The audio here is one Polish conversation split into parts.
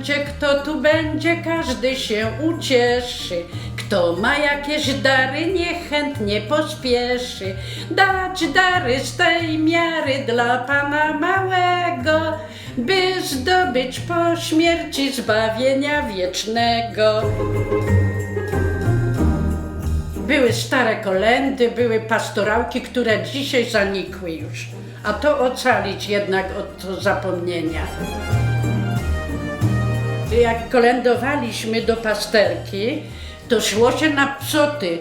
będzie, kto tu będzie, każdy się ucieszy. Kto ma jakieś dary, niechętnie pospieszy. Dać dary z tej miary dla Pana małego, by zdobyć po śmierci zbawienia wiecznego. Były stare kolendy, były pastorałki, które dzisiaj zanikły już. A to ocalić jednak od zapomnienia. Jak kolędowaliśmy do pasterki, to szło się na psoty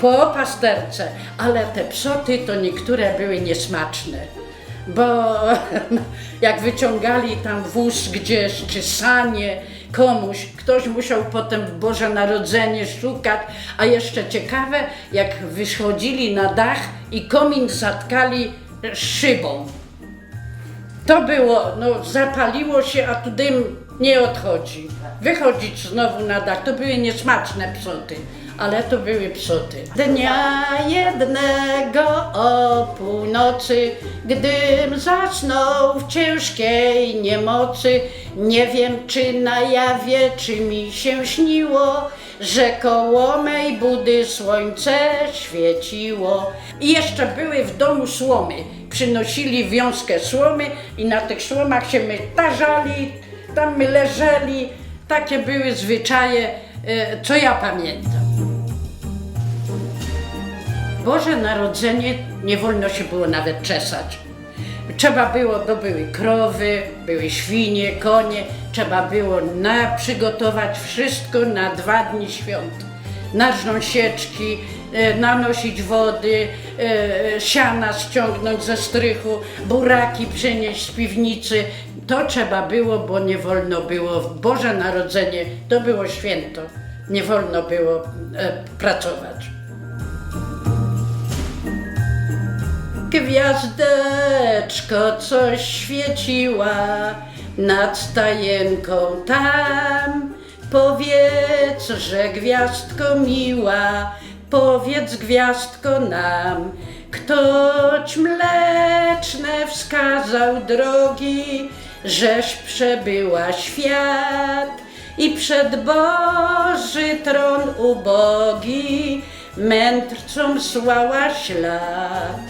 po pasterce, ale te psoty to niektóre były niesmaczne. Bo jak wyciągali tam wóz gdzieś, czy sanie komuś, ktoś musiał potem w Boże Narodzenie szukać, a jeszcze ciekawe, jak wychodzili na dach i komin zatkali szybą. To było, no zapaliło się, a tu dym nie odchodzi. Wychodzić znowu na dach, to były niesmaczne psoty, ale to były psoty. Dnia jednego o północy, gdym zasnął w ciężkiej niemocy, nie wiem czy na jawie, czy mi się śniło, że koło mej budy słońce świeciło. I jeszcze były w domu słomy. Przynosili wiązkę słomy i na tych słomach się my tarzali, tam my leżeli. Takie były zwyczaje, e, co ja pamiętam. Boże Narodzenie nie wolno się było nawet czesać. Trzeba było, to były krowy, były świnie, konie, trzeba było na, przygotować wszystko na dwa dni świąt. Narżnąć sieczki, nanosić wody, e, siana ściągnąć ze strychu, buraki przynieść z piwnicy. To trzeba było, bo nie wolno było. Boże Narodzenie to było święto. Nie wolno było e, pracować. Gwiazdeczko coś świeciła nad stajenką tam. Powiedz, że gwiazdko miła, powiedz gwiazdko nam. Ktoś mleczne wskazał drogi, żeś przebyła świat i przed Boży tron ubogi mędrcom słała ślad.